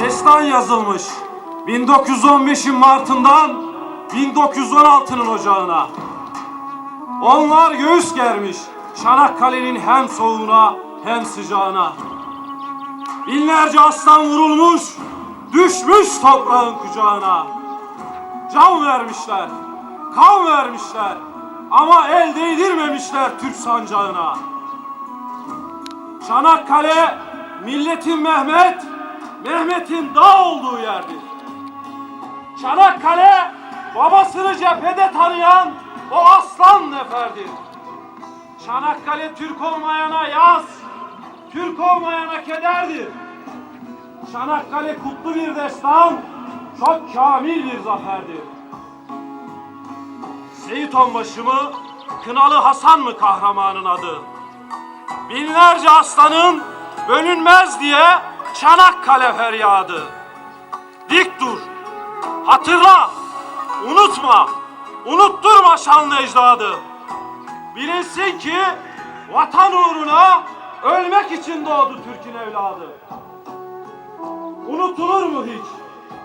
Destan yazılmış. 1915'in Mart'ından 1916'nın ocağına. Onlar göğüs germiş Çanakkale'nin hem soğuğuna hem sıcağına. Binlerce aslan vurulmuş, düşmüş toprağın kucağına. Can vermişler, kan vermişler ama el değdirmemişler Türk sancağına. Çanakkale milletin Mehmet, Mehmet'in dağ olduğu yerdir. Çanakkale babasını cephede tanıyan o aslan neferdir. Çanakkale Türk olmayana yaz, Türk olmayana kederdir. Çanakkale kutlu bir destan, çok kamil bir zaferdir. Seyit Onbaşı mı, Kınalı Hasan mı kahramanın adı? Binlerce aslanın bölünmez diye Çanakkale feryadı. Dik dur, hatırla, unutma, unutturma şanlı ecdadı. Bilinsin ki vatan uğruna ölmek için doğdu Türk'ün evladı. Unutulur mu hiç?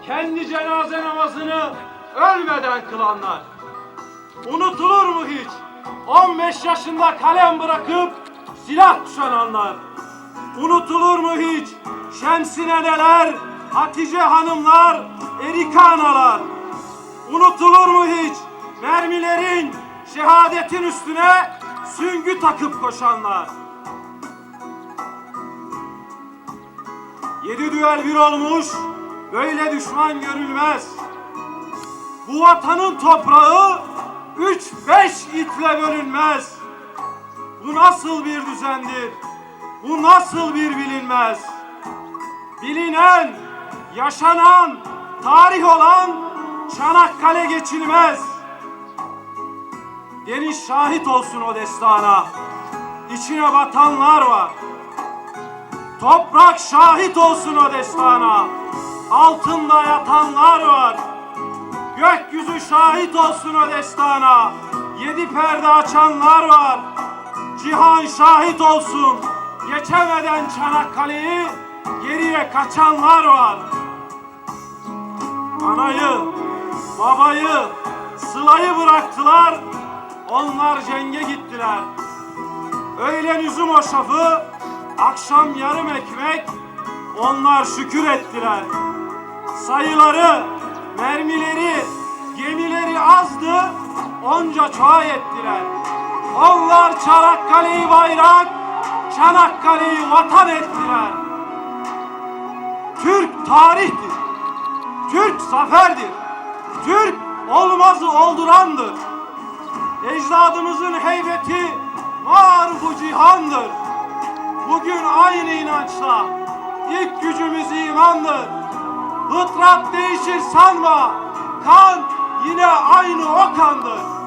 Kendi cenaze namazını ölmeden kılanlar. Unutulur mu hiç? 15 yaşında kalem bırakıp silah kuşananlar. Unutulur mu hiç? Şemsinedeler, Hatice hanımlar, Erika analar. Unutulur mu hiç? Mermilerin, şehadetin üstüne süngü takıp koşanlar. Yedi düel bir olmuş, böyle düşman görülmez. Bu vatanın toprağı üç beş itle bölünmez. Bu nasıl bir düzendir? Bu nasıl bir bilinmez? Bilinen, yaşanan, tarih olan Çanakkale geçilmez. Deniz şahit olsun o destana. İçine batanlar var. Toprak şahit olsun o destana. Altında yatanlar var. Gökyüzü şahit olsun o destana. Yedi perde açanlar var. Cihan şahit olsun. Geçemeden Çanakkale'yi geriye kaçanlar var. Anayı, babayı, sılayı bıraktılar. Onlar cenge gittiler. Öğlen üzüm hoşafı, akşam yarım ekmek. Onlar şükür ettiler. Sayıları, mermileri, gemileri azdı, onca çoğa ettiler. Onlar Çanakkale'yi bayrak, Çanakkale'yi vatan ettiler. Türk tarihtir. Türk zaferdir. Türk olmazı oldurandır. Ecdadımızın heybeti marufu cihandır. Bugün aynı inançla ilk gücümüz imandır. Fıtrat değişir sanma. Kan yine aynı o kandır.